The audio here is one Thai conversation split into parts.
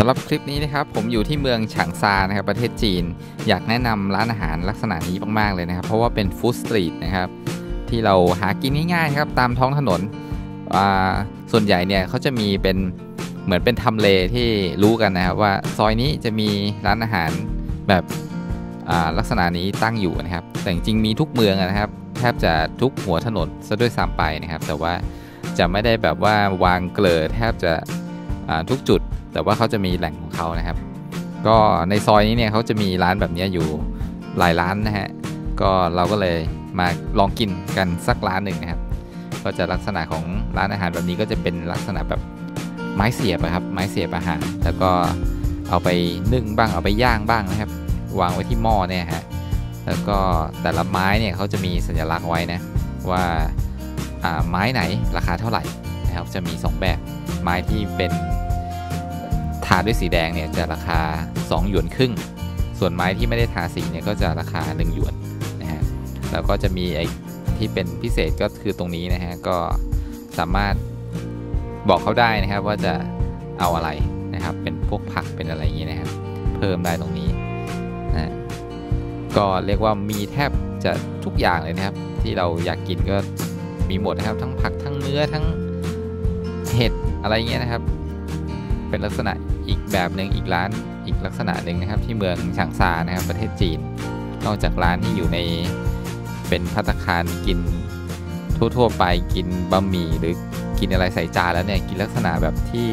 สำหรับคลิปนี้นะครับผมอยู่ที่เมืองฉางซานะครับประเทศจีน อยากแนะนำร้านอาหารลักษณะนี้มากๆเลยนะครับ เพราะว่าเป็นฟู้ดสตรีทนะครับที่เราหากินง่ายๆครับตามท้องถนนส่วนใหญ่เนี่ยเขาจะมีเป็นเหมือนเป็นทำเลที่รู้กันนะครับว่าซอยนี้จะมีร้านอาหารแบบลักษณะนี้ตั้งอยู่นะครับ แต่จริงๆมีทุกเมืองนะครับแทบจะทุกหัวถนนซะด้วยซ้ำไปนะครับ แต่ว่าจะไม่ได้แบบว่าวางเกลือแทบจะทุกจุด แต่ว่าเขาจะมีแหล่งของเขานะครับ ก็ในซอยนี้เนี่ยเขาจะมีร้านแบบนี้อยู่หลายร้านนะฮะก็เราก็เลยมาลองกินกันสักร้านหนึ่งนะครับ ก็จะลักษณะของร้านอาหารแบบนี้ก็จะเป็นลักษณะแบบไม้เสียบครับ ไม้เสียบอาหาร แล้วก็เอาไปนึ่งบ้างเอาไปย่างบ้างนะครับ วางไว้ที่หม้อเนี่ยฮะแล้วก็แต่ละไม้เนี่ยเขาจะมีสัญลักษณ์ไว้นะว่าไม้ไหนราคาเท่าไหร่นะครับจะมี 2 แบบไม้ที่เป็น ด้วยสีแดงเนี่ยจะราคา 2 หยวนครึ่ง ส่วนไม้ที่ไม่ได้ทาสีเนี่ยก็จะราคา 1 หยวนนะฮะ แล้วก็จะมีไอ้ที่เป็นพิเศษก็คือตรงนี้นะฮะ ก็สามารถบอกเขาได้นะครับว่าจะเอาอะไรนะครับ เป็นพวกผักเป็นอะไรอย่างนี้นะครับ เพิ่มได้ตรงนี้นะก็เรียกว่ามีแทบจะทุกอย่างเลยนะครับ ที่เราอยากกินก็มีหมดนะครับ ทั้งผักทั้งเนื้อทั้งเห็ดอะไรเงี้ยนะครับ เป็นลักษณะอีกแบบหนึ่งอีกร้านอีกลักษณะหนึ่งนะครับ ที่เมืองฉางซานะครับประเทศจีน นอกจากร้านที่อยู่ในเป็นพัตคารกินทั่วๆไปกินบะหมี่หรือกินอะไรใส่จานแล้วเนี่ยกินลักษณะแบบที่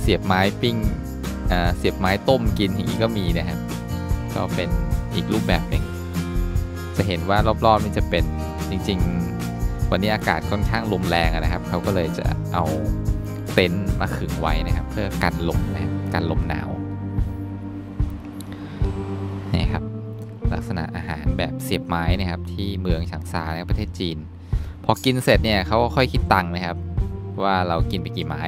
เสียบไม้ปิ้งเสียบไม้ต้มกินอย่างนี้ก็มีนะครับ ก็เป็นอีกรูปแบบหนึ่งจะเห็นว่ารอบๆนี่จะเป็นจริง ๆ วันนี้อากาศค่อนข้างลมแรงนะครับ เขาก็เลยจะเอา เต็นท์มาขึงไว้นะครับ เพื่อกันลมนะกันลมหนาวนี่ครับลักษณะอาหารแบบเสียบไม้นะครับที่เมืองฉางซาในประเทศจีน พอกินเสร็จเนี่ยเขาก็ค่อยคิดตังค์นะครับ ว่าเรากินไปกี่ไม้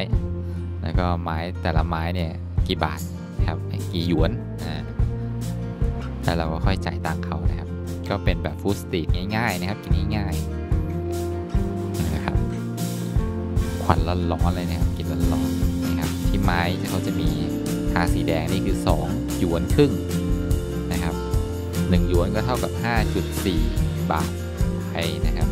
แล้วก็ไม้แต่ละไม้เนี่ยกี่บาทนะครับกี่หยวนอ่าแล้วเราก็ค่อยจ่ายตังค์เขานะครับ ก็เป็นแบบฟู้ดสตรีทง่ายๆนะครับกินง่ายๆ ควันร้อนๆเลยนะครับกินร้อนๆนะครับที่ไม้เขาจะมีทาสีแดงนี่คือ 2 หยวนครึ่งนะครับ1หยวนก็เท่ากับ 5.4 บาทไทยนะครับ